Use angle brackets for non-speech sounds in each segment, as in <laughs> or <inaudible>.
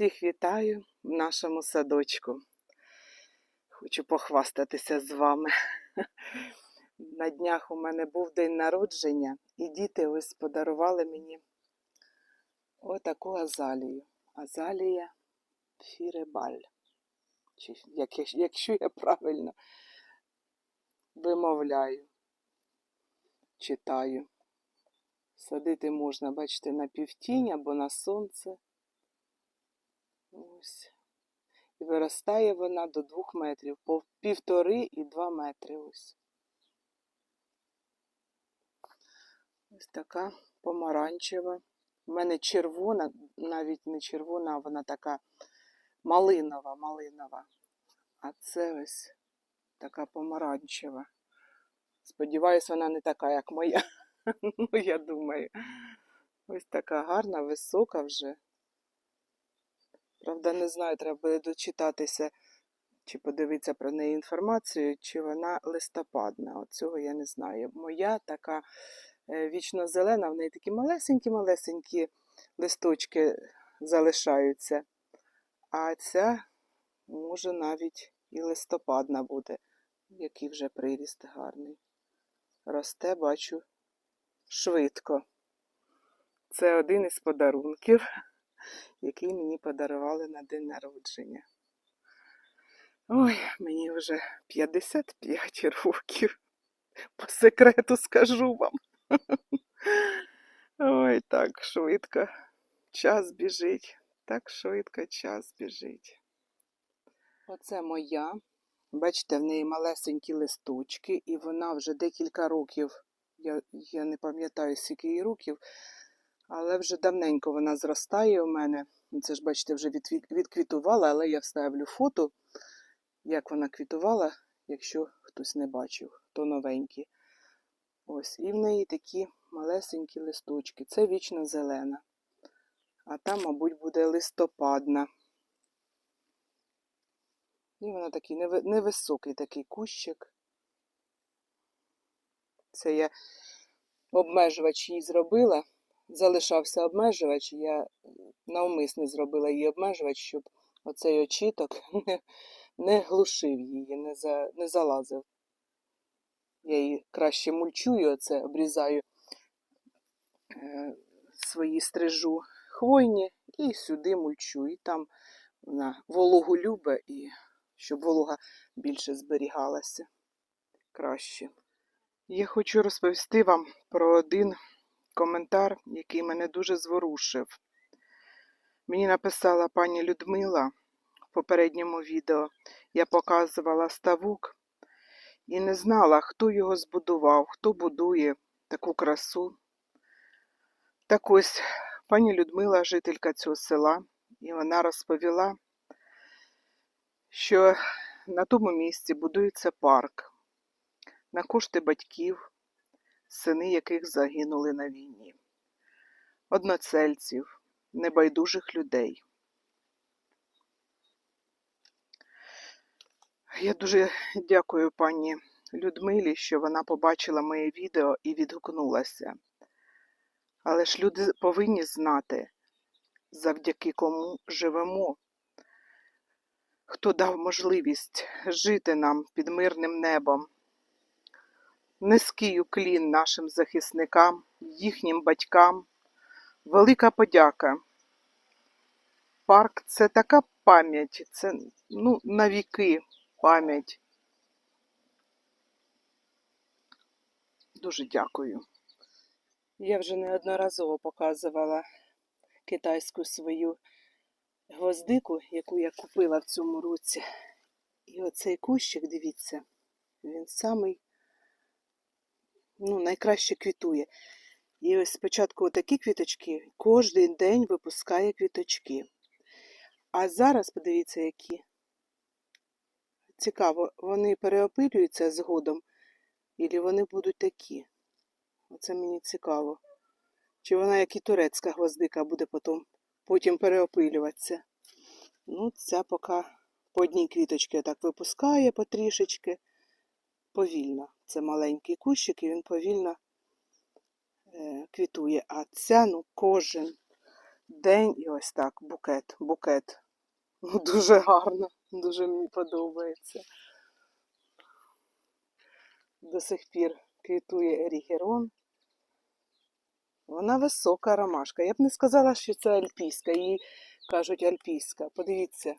Всіх вітаю в нашому садочку. Хочу похвастатися з вами. <laughs> На днях у мене був день народження, і діти ось подарували мені отаку азалію. Азалія фіребаль. Чи, як, якщо я правильно вимовляю, читаю. Садити можна, бачите, на півтінь або на сонце. Ось. І виростає вона до двох метрів, по півтори і два метри. Ось. Ось така помаранчева. У мене червона, навіть не червона, а вона така малинова, малинова. А це ось така помаранчева. Сподіваюсь, вона не така, як моя. <laughs> Ну, я думаю. Ось така гарна, висока вже. Правда, не знаю, треба буде дочитатися чи подивитися про неї інформацію, чи вона листопадна. От цього я не знаю. Моя така е, вічно зелена, в неї такі малесенькі-малесенькі листочки залишаються. А ця може навіть і листопадна буде, який вже приріст гарний. Росте, бачу, швидко. Це один із подарунків, який мені подарували на день народження. Ой, мені вже 55 років. По секрету скажу вам. Ой, так швидко час біжить. Так швидко час біжить. Оце моя. Бачите, в неї малесенькі листочки, і вона вже декілька років, я, я не пам'ятаю, скільки їй років, але вже давненько вона зростає у мене. Ну, Це ж, бачите, вже від, від- відквітувала, але я вставлю фото, як вона квітувала, якщо хтось не бачив, то новенькі. Ось, і в неї такі малесенькі листочки. Це вічно зелена. А там, мабуть, буде листопадна. І вона такий невисокий такий кущик. Це я обмежувач їй зробила. Залишався обмежувач, я навмисно зробила їй обмежувач, щоб оцей очіток <laughs> не, не глушив її, не, за, не залазив. Я її краще мульчую, оце обрізаю е, свої стрижу хвойні і сюди мульчу. І там вона вологу любить, і щоб волога більше зберігалася краще. Я хочу розповісти вам про один коментар, який мене дуже зворушив. Мені написала пані Людмила в попередньому відео. Я показувала ставок і не знала, хто його збудував, хто будує таку красу. Так ось пані Людмила, жителька цього села, і вона розповіла, що на тому місці будується парк на кошти батьків, сини яких загинули на війні, одноцельців, небайдужих людей. Я дуже дякую пані Людмилі, що вона побачила моє відео і відгукнулася. Але ж люди повинні знати, завдяки кому живемо, хто дав можливість жити нам під мирним небом. Низький уклін нашим захисникам, їхнім батькам. Велика подяка. Парк це така пам'ять, це ну, на віки пам'ять. Дуже дякую. Я вже неодноразово показувала китайську свою гвоздику, яку я купила в цьому році. І оцей кущик, дивіться, він самий ну, найкраще квітує. І ось спочатку отакі квіточки, кожен день випускає квіточки. А зараз, подивіться, які. Цікаво, вони переопилюються згодом, і вони будуть такі. Оце мені цікаво. Чи вона, як і турецька гвоздика, буде потім, потім переопилюватися. Ну, ця поки по одній квіточці так випускає потрішечки. Повільно. Це маленький кущик, і він повільно е, квітує. А ця, ну, кожен день і ось так, букет, букет. Ну, <laughs> дуже гарно, дуже мені подобається. До сих пір квітує ерігерон. Вона висока ромашка. Я б не сказала, що це альпійська. Її кажуть альпійська. Подивіться,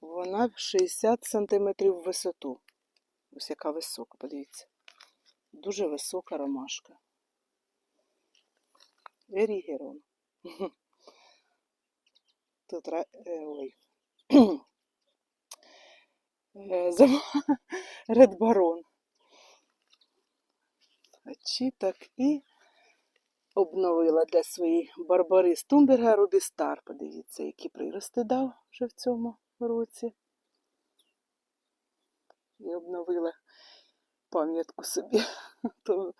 вона 60 см в висоту. Ось яка висока, подивіться. Дуже висока ромашка. Ерігерон. <laughs> Тут е, ой. <clears throat> Е, забула. Ред Барон. Чи так і обновила для своєї Барбари Стумберга Рубі Стар. Подивіться, які прирости дав вже в цьому році. І обновила пам'ятку собі, <laughs> то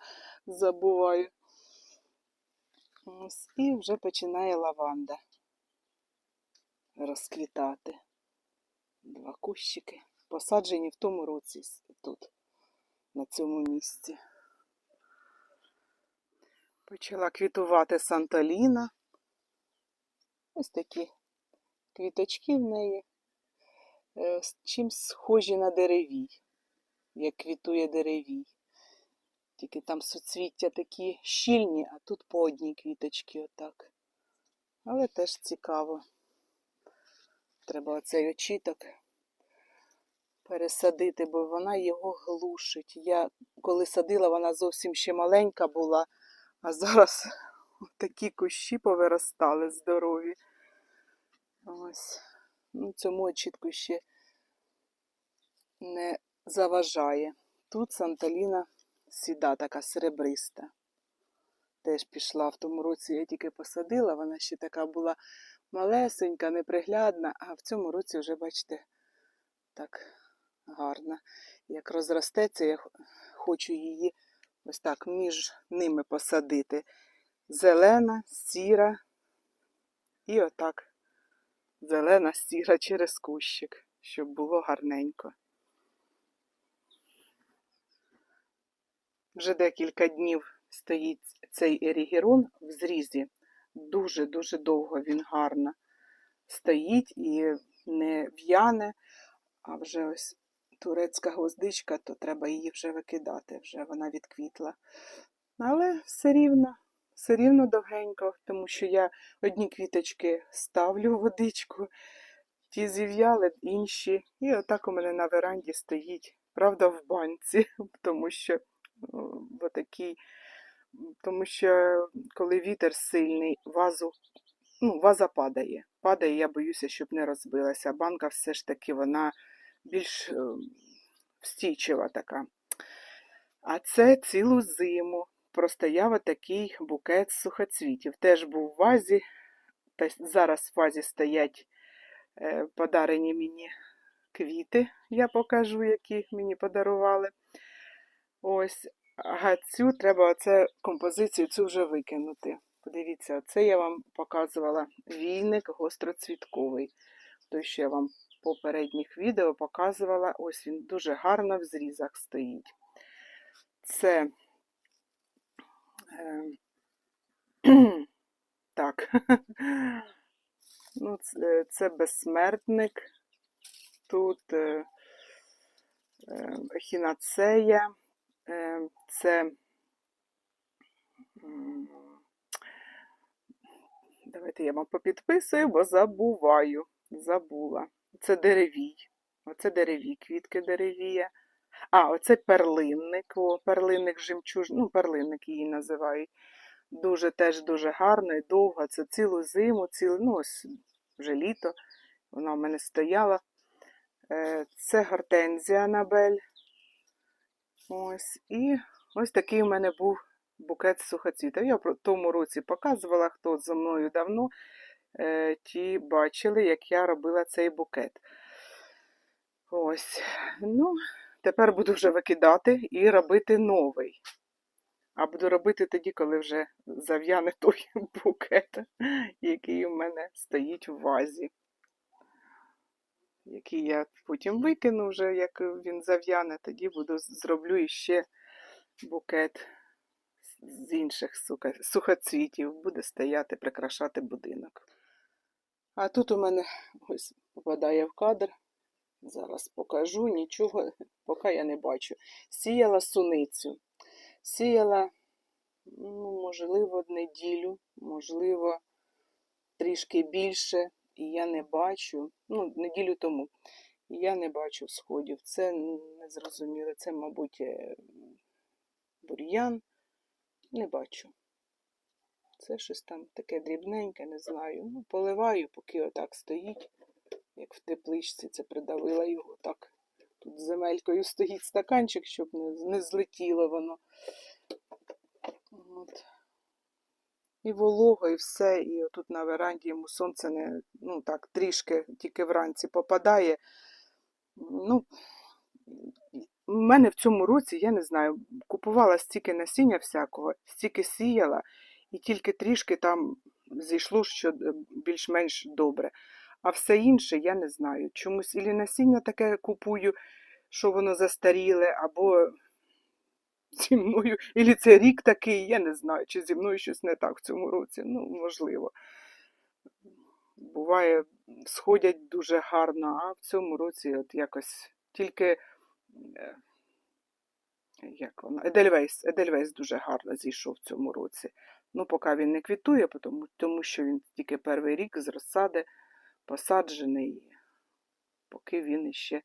забуваю. Ось, і вже починає лаванда розквітати. Два кущики. Посаджені в тому році тут, на цьому місці. Почала квітувати Санталіна. Ось такі квіточки в неї. Е, чимсь схожі на деревій, як квітує деревій. Тільки там суцвіття такі щільні, а тут по одній квіточці отак. Але теж цікаво. Треба оцей очіток пересадити, бо вона його глушить. Я коли садила, вона зовсім ще маленька була, а зараз <laughs> такі кущі повиростали здорові. Ось. Ну, цьому очітку ще не заважає. Тут Санталіна сіда така серебриста. Теж пішла в тому році, я тільки посадила, вона ще така була малесенька, неприглядна, а в цьому році вже, бачите, так гарна. Як розростеться, я хочу її ось так між ними посадити. Зелена, сіра і отак зелена, сіра через кущик, щоб було гарненько. Вже декілька днів стоїть цей ерігерон в зрізі. Дуже-дуже довго він гарно стоїть і не в'яне, а вже ось турецька гвоздичка, то треба її вже викидати, вже вона відквітла. Але все рівно, все рівно довгенько, тому що я одні квіточки ставлю в водичку, ті зів'яли, інші. І отак у мене на веранді стоїть, правда, в банці, <laughs> тому що о, в такій, тому що коли вітер сильний, вазу, ну, ваза падає. Падає, я боюся, щоб не розбилася. Банка все ж таки вона більш е, встійчива така. А це цілу зиму простояв отакий букет сухоцвітів. Теж був в вазі, та зараз в вазі стоять е, подарені мені квіти, я покажу, які мені подарували. Ось, а цю треба оце композицію цю вже викинути. Подивіться, оце я вам показувала війник гостроцвітковий. Той, що я вам попередніх відео показувала, ось він дуже гарно в зрізах стоїть. Це <clears throat> так. Ну, це, це безсмертник. Тут е, е, ехінацея. Е, це. Давайте я вам попідписую, бо забуваю. Забула. Це деревій. Оце деревій, квітки деревія. А, оце перлинник. О, перлинник жемчуж, ну, перлинник її називають. Дуже теж дуже гарно і довго. Це цілу зиму, цілу, ну ось вже літо. Вона в мене стояла. Е, Це гортензія Анабель. Ось. І ось такий у мене був букет сухоцвітів. Я в тому році показувала, хто зі мною давно, е, ті бачили, як я робила цей букет. Ось. Ну, тепер буду вже викидати і робити новий. А буду робити тоді, коли вже зав'яне той <laughs> букет, який у мене стоїть в вазі. Який я потім викину вже, як він зав'яне, тоді буду зроблю іще букет з інших сухоцвітів. Буде стояти, прикрашати будинок. А тут у мене ось попадає в кадр. Зараз покажу, нічого <laughs> поки я не бачу. Сіяла суницю. Сіяла, ну, можливо, неділю, можливо, трішки більше, і я не бачу, ну, неділю тому, я не бачу сходів. Це не зрозуміло. Це, мабуть, е, бур'ян. Не бачу. Це щось там таке дрібненьке, не знаю. Ну, поливаю, поки отак стоїть, як в тепличці, це придавила його так. Тут земелькою стоїть стаканчик, щоб не, не злетіло воно. От. І волого, і все. І отут на веранді йому сонце не, ну так, трішки тільки вранці попадає. Ну, в мене в цьому році, я не знаю, купувала стільки насіння всякого, стільки сіяла, і тільки трішки там зійшло, що е, більш-менш добре. А все інше я не знаю. Чомусь ілі насіння таке купую, що воно застаріле, або зі мною, ілі це рік такий, я не знаю, чи зі мною щось не так в цьому році. Ну, можливо. Буває, сходять дуже гарно, а в цьому році от якось тільки. е, Як воно? Едельвейс. Едельвейс дуже гарно зійшов в цьому році. Ну, поки він не квітує, тому, тому що він тільки перший рік з розсади посаджений, поки він іще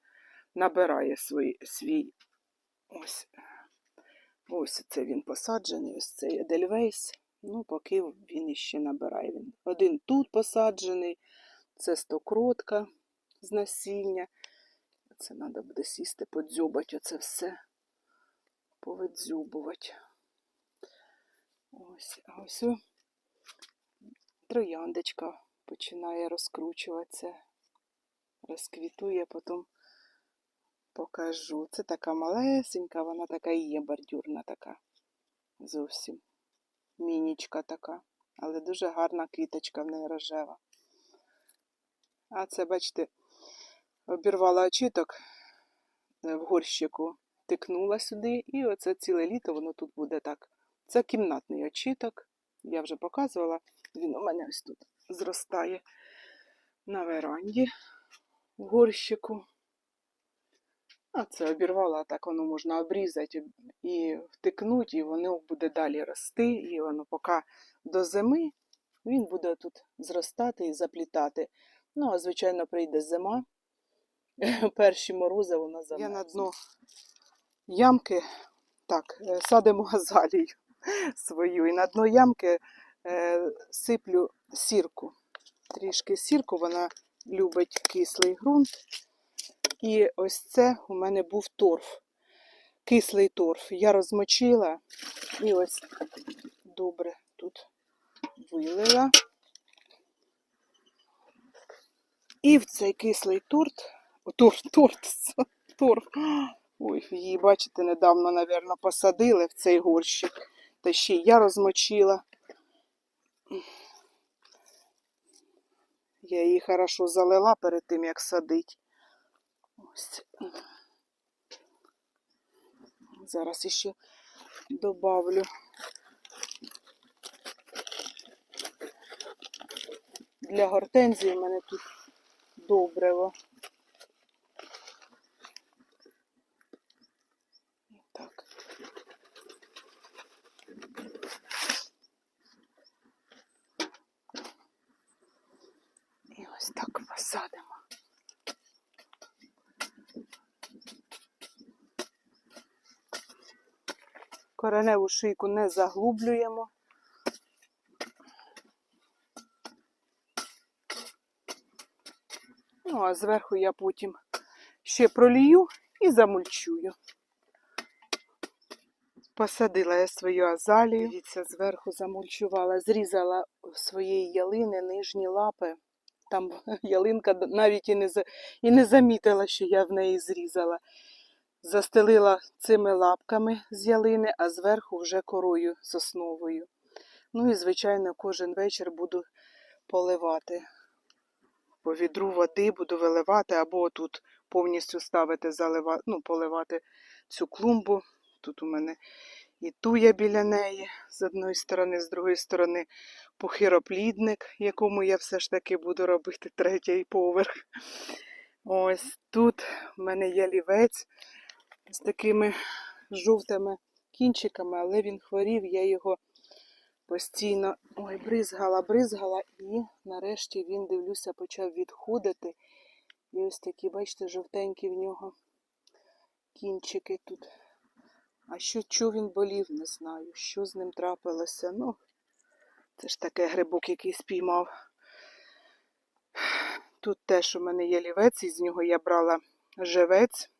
набирає свій, свій ось. Ось це він посаджений, ось цей Едельвейс. Ну, поки він іще набирає. Він один тут посаджений, це стокротка з насіння. Це треба буде сісти, подзьобати оце все, повидзюбувати. Ось, ось трояндочка починає розкручуватися, розквітує, потім покажу. Це така малесенька, вона така і є бордюрна така. Зовсім. Мінічка така. Але дуже гарна квіточка в неї рожева. А це, бачите, обірвала очіток е, в горщику, тикнула сюди, і оце ціле літо воно тут буде так. Це кімнатний очіток. Я вже показувала. Він у мене ось тут зростає на веранді в горщику. А це обірвала, так воно можна обрізати і втикнути, і воно буде далі рости. І воно поки до зими він буде тут зростати і заплітати. Ну, а звичайно, прийде зима. <laughs> Перші морози вона замерзне. Я на дно ямки так, е, садимо <laughs> азалію свою. І на дно ямки е, сиплю сірку. Трішки сірку, вона любить кислий ґрунт. І ось це у мене був торф, кислий торф. Я розмочила і ось добре тут вилила. І в цей кислий торт, торт, торт, торф. Ой, її, бачите, недавно, напевно, посадили в цей горщик. Та ще я розмочила. Я її хорошо залила перед тим, як садить. Ось. Зараз іще добавлю. Для гортензії в мене тут добриво. Ось так посадимо. Кореневу шийку не заглублюємо. Ну, а зверху я потім ще пролію і замульчую. Посадила я свою азалію. Дивіться, зверху замульчувала, зрізала своєї ялини нижні лапи. Там <laughs> ялинка навіть і не, і не замітила, що я в неї зрізала. Застелила цими лапками з ялини, а зверху вже корою сосновою. Ну і, звичайно, кожен вечір буду поливати. По відру води буду виливати, або тут повністю ставити, залива... ну, поливати цю клумбу. Тут у мене і туя біля неї з одної сторони, з другої сторони пухироплідник, якому я все ж таки буду робити третій поверх. Ось тут в мене є лівець з такими жовтими кінчиками, але він хворів, я його постійно ой, бризгала, бризгала, і нарешті він, дивлюся, почав відходити. І ось такі, бачите, жовтенькі в нього кінчики тут. А що чого він болів, не знаю. Що з ним трапилося? Ну, це ж таке грибок, який спіймав. Тут теж у мене є лівець, із нього я брала живець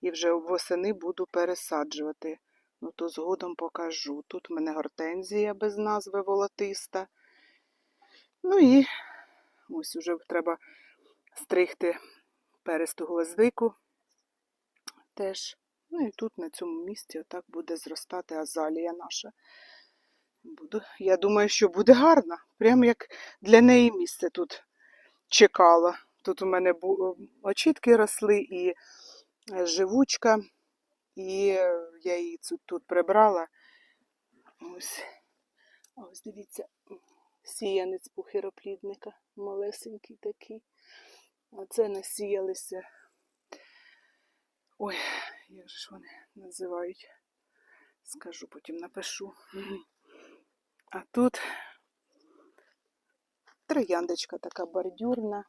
і вже восени буду пересаджувати. Ну, то згодом покажу. Тут у мене гортензія без назви волотиста. Ну і ось уже треба стригти пересту гвоздику теж. Ну і тут на цьому місці отак буде зростати азалія наша. Буду, я думаю, що буде гарно. Прямо як для неї місце тут чекала. Тут у мене очітки росли і е, живучка, і е, я її тут, тут прибрала. Ось. Ось дивіться, сіянець пухироплідника, малесенький такий. Оце насіялися. Ой, як ж вони називають? Скажу, потім напишу. А тут трояндочка така бордюрна.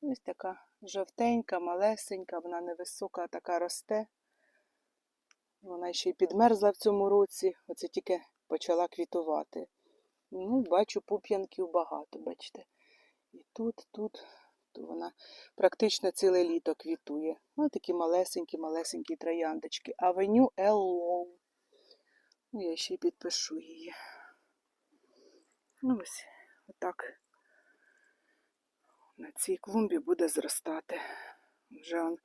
Ось така жовтенька, малесенька, вона невисока, така росте. Вона ще й підмерзла в цьому році, оце тільки почала квітувати. Ну, бачу, пуп'янків багато, бачите. І тут, тут, то вона практично ціле літо квітує. Ось такі малесенькі, малесенькі трояндочки. Авеню Еллоу. Ну, я ще й підпишу її. Ну, ось, отак. На цій клумбі буде зростати. Вже он,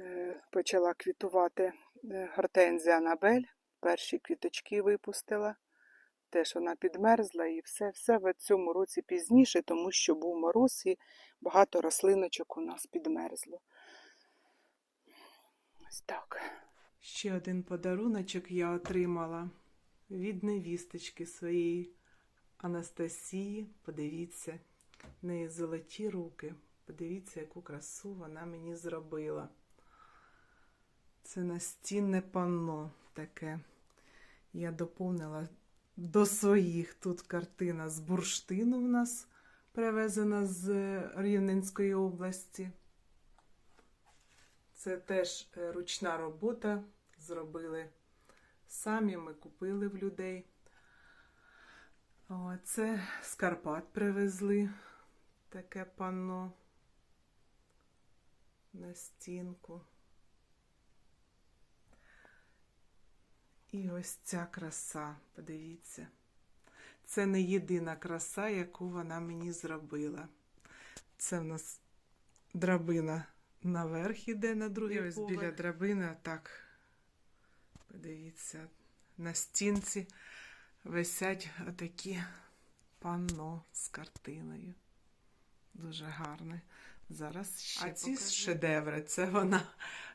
е, почала квітувати е, гортензія Анабель. Перші квіточки випустила. Теж вона підмерзла і все, все в цьому році пізніше, тому що був мороз і багато рослиночок у нас підмерзло. Ось так. Ще один подаруночок я отримала від невісточки своєї Анастасії. Подивіться, в неї золоті руки. Подивіться, яку красу вона мені зробила. Це настінне панно таке. Я доповнила до своїх тут картина з бурштину в нас привезена з Рівненської області. Це теж е, ручна робота. Зробили самі, ми купили в людей. О, це з Карпат привезли таке панно на стінку. І ось ця краса, подивіться. Це не єдина краса, яку вона мені зробила. Це в нас драбина наверх іде на другий І ось поверх. біля драбини, так, подивіться, на стінці висять отакі панно з картиною. Дуже гарне. Зараз ще а ці покажу. шедеври, це вона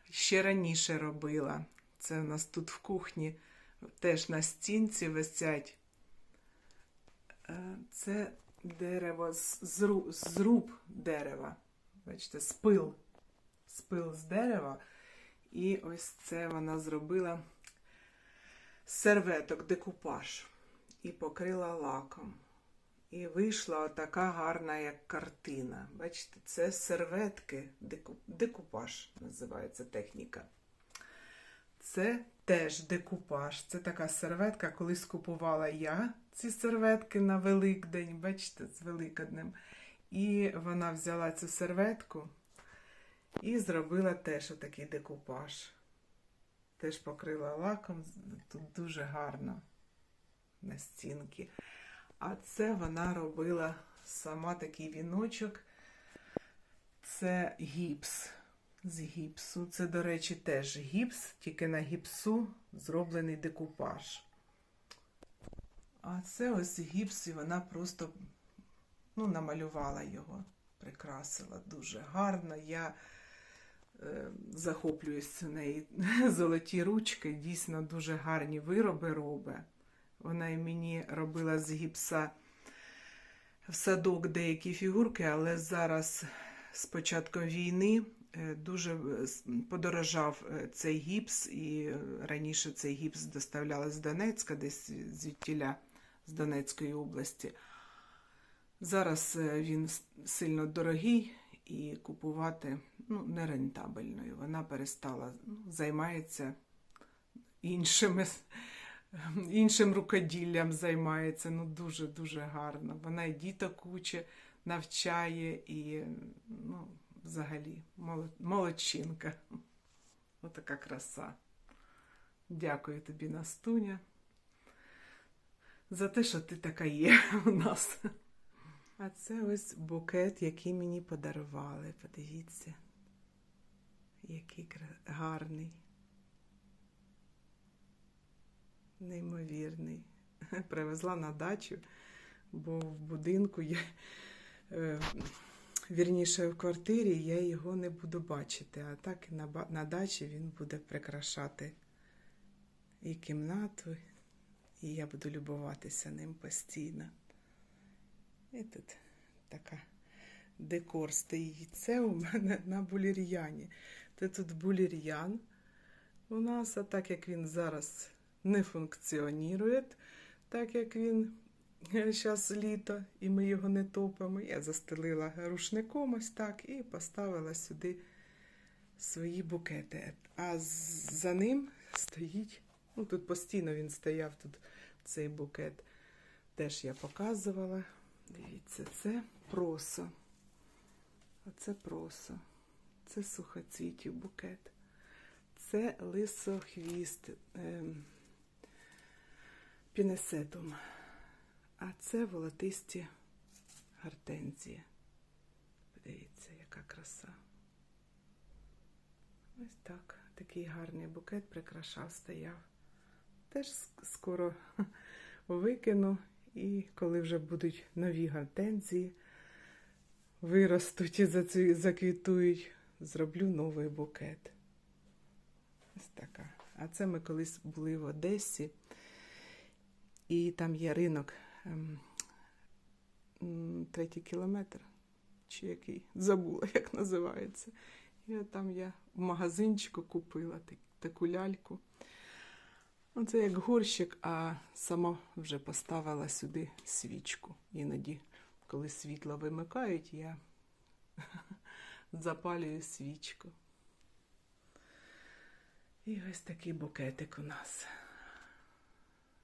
ще раніше робила. Це в нас тут в кухні теж на стінці висять. Е, Це дерево з зруб дерева. Бачите, спил. Спил з дерева. І ось це вона зробила серветок, декупаж. І покрила лаком. І вийшла така гарна, як картина. Бачите, це серветки, декупаж називається техніка. Це теж декупаж. Це така серветка, колись купувала я ці серветки на Великдень, бачите, з Великоднем. І вона взяла цю серветку і зробила теж отакий декупаж. Теж покрила лаком, тут дуже гарно на стінки. А це вона робила сама такий віночок. Це гіпс з гіпсу. Це, до речі, теж гіпс, тільки на гіпсу зроблений декупаж. А це ось гіпс, і вона просто ну, намалювала його, прикрасила дуже гарно. Я захоплююсь у неї <laughs> золоті ручки, дійсно дуже гарні вироби робить. Вона і мені робила з гіпса в садок деякі фігурки, але зараз з початком війни е, дуже е, подорожав е, цей гіпс, і е, раніше цей гіпс доставляли з Донецька, десь звідтіля з Донецької області. Зараз е, він сильно дорогий і купувати ну, нерентабельно. І Вона перестала ну, займається іншими, іншим рукоділлям займається. Ну, дуже-дуже гарно. Вона і діток уче, навчає і ну, взагалі молод- молодчинка. Отака краса. Дякую тобі, Настуня, за те, що ти така є у нас. А це ось букет, який мені подарували. Подивіться, який гарний. Неймовірний. <laughs> Привезла на дачу, бо в будинку є. е, Вірніше, в квартирі я його не буду бачити, а так на дачі він буде прикрашати і кімнату, і я буду любуватися ним постійно. І тут така декор стоїть. Це у мене на булір'яні. Це тут булір'ян у нас, а так як він зараз не функціонує, так як він зараз літо, і ми його не топимо, я застелила рушником ось так і поставила сюди свої букети. А за ним стоїть, ну тут постійно він стояв, тут цей букет. Теж я показувала. Дивіться, це просо. Оце просо. Це сухоцвітів букет. Це лисохвіст ем, пінесетум. А це волотисті гортензії. Подивіться, яка краса. Ось так. Такий гарний букет прикрашав, стояв. Теж скоро <laughs> викину. І коли вже будуть нові гортензії, виростуть і заквітують, зроблю новий букет. Ось така. А це ми колись були в Одесі, і там є ринок ем, третій кілометр, чи який, забула, як називається. І от там я в магазинчику купила так- таку ляльку. Ну, це як горщик, а сама вже поставила сюди свічку. Іноді, коли світло вимикають, я <laughs> запалюю свічку. І ось такий букетик у нас.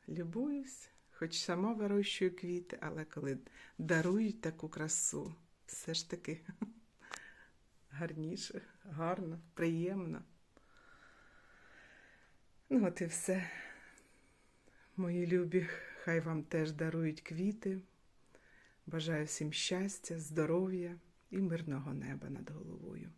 Любуюсь, хоч сама вирощую квіти, але коли дарують таку красу, все ж таки <laughs> гарніше, гарно, приємно. Ну, от і все. Мої любі, хай вам теж дарують квіти. Бажаю всім щастя, здоров'я і мирного неба над головою.